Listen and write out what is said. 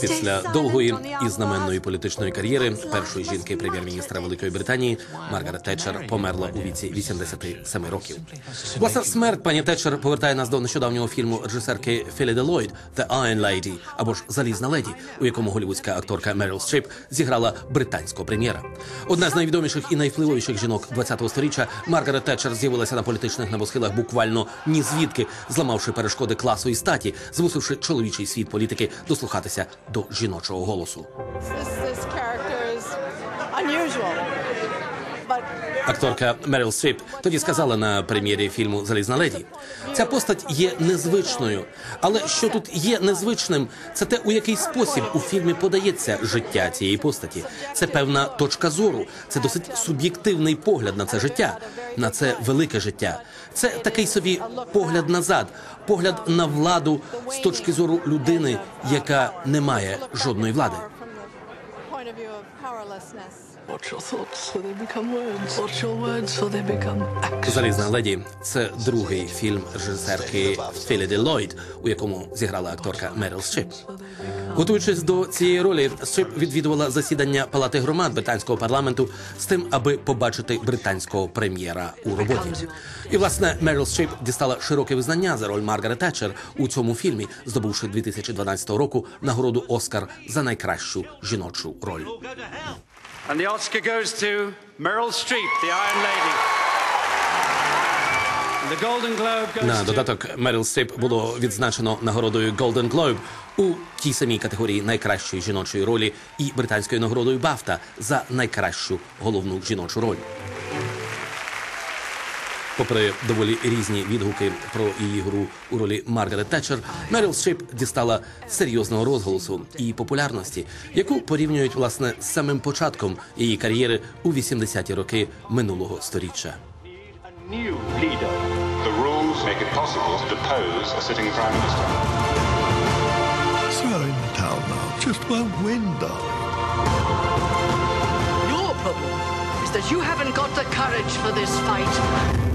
Після довгої і знаменної політичної кар'єри першої жінки прем'єр-міністра Великої Британії Маргарет Тетчер померла у віці 87 років. Власна смерть пані Тетчер повертає нас до нещодавнього фільму режисерки Філі Делойд «The Iron Lady» або ж Залізна леді, у якому голівудська акторка Меріл Стріп зіграла британського прем'єра. Одна з найвідоміших і найвпливовіших жінок ХХ століття Маргарет Тетчер з'явилася на політичних небосхилах буквально ні звідки, зламавши перешкоди класу і статі, змусивши чоловічий світ політики дослухатися до жіночого голосу. Акторка Меріл Стріп тоді сказала на прем'єрі фільму Залізна леді. Ця постать є незвичною, але що тут є незвичним, це те, у який спосіб у фільмі подається життя цієї постаті. Це певна точка зору, це досить суб'єктивний погляд на це життя, на це велике життя. Це такий собі погляд назад, погляд на владу з точки зору людини, яка не має жодної влади. Залізна леді це другий фільм режисерки Філіди Ллойд, у якому зіграла акторка Меріл Стріп. Готуючись до цієї ролі, Стріп відвідувала засідання палати громад британського парламенту з тим, аби побачити британського прем'єра у роботі. І власне Меріл Стріп дістала широке визнання за роль Маргарет Тетчер у цьому фільмі, здобувши 2012 року нагороду Оскар за найкращу жіночу роль. And the Oscar goes to Meryl Streep, the Iron Lady. На додаток Меріл Стріп було відзначено нагородою Golden Globe у тій самій категорії найкращої жіночої ролі і британською нагородою Бафта за найкращу головну жіночу роль. Попри доволі різні відгуки про її гру у ролі Маргарет Тетчер, Меріл Стріп дістала серйозного розголосу і популярності, яку порівнюють власне з самим початком її кар'єри у 80-ті роки минулого darling. Your problem is that you haven't got the courage for this fight.